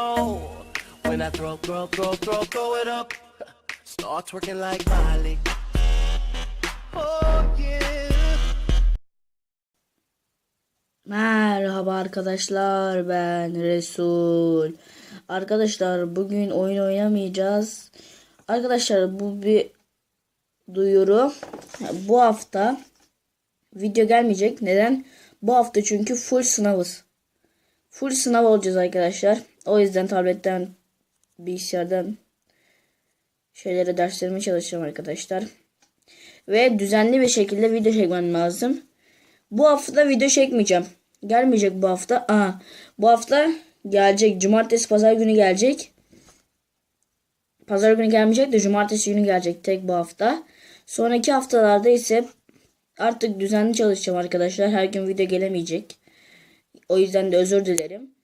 When I throw, throw, throw, throw, throw it up, start twerking like Miley. Oh yeah. Merhaba arkadaşlar ben Resul. Arkadaşlar bugün oyun oynamayacağız. Arkadaşlar bu bir duyuru. Bu hafta video gelmeyecek. Neden? Bu hafta çünkü full sınavız. Full sınav olacağız arkadaşlar. O yüzden tabletten bilgisayardan şeylere derslerime çalışacağım arkadaşlar. Ve düzenli bir şekilde video çekmem lazım. Bu hafta video çekmeyeceğim. Gelmeyecek bu hafta. Aa, bu hafta gelecek. Cumartesi pazar günü gelecek. Pazar günü gelmeyecek de cumartesi günü gelecek tek bu hafta. Sonraki haftalarda ise artık düzenli çalışacağım arkadaşlar. Her gün video gelemeyecek. O yüzden de özür dilerim.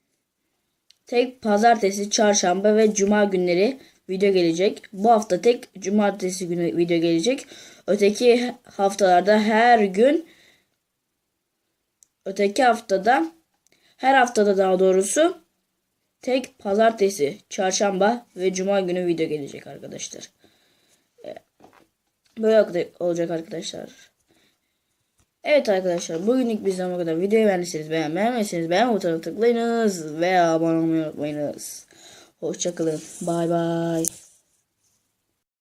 Tek pazartesi, çarşamba ve cuma günleri video gelecek. Bu hafta tek cumartesi günü video gelecek. Öteki haftalarda her gün öteki haftada her haftada daha doğrusu tek pazartesi, çarşamba ve cuma günü video gelecek arkadaşlar. Ee, Böyle olacak arkadaşlar. Evet arkadaşlar bugünlük bizden bu kadar. Videoyu beğendiyseniz beğen, beğenmezseniz beğen butonuna tıklayınız ve abone olmayı unutmayınız. Hoşçakalın. Bay bay.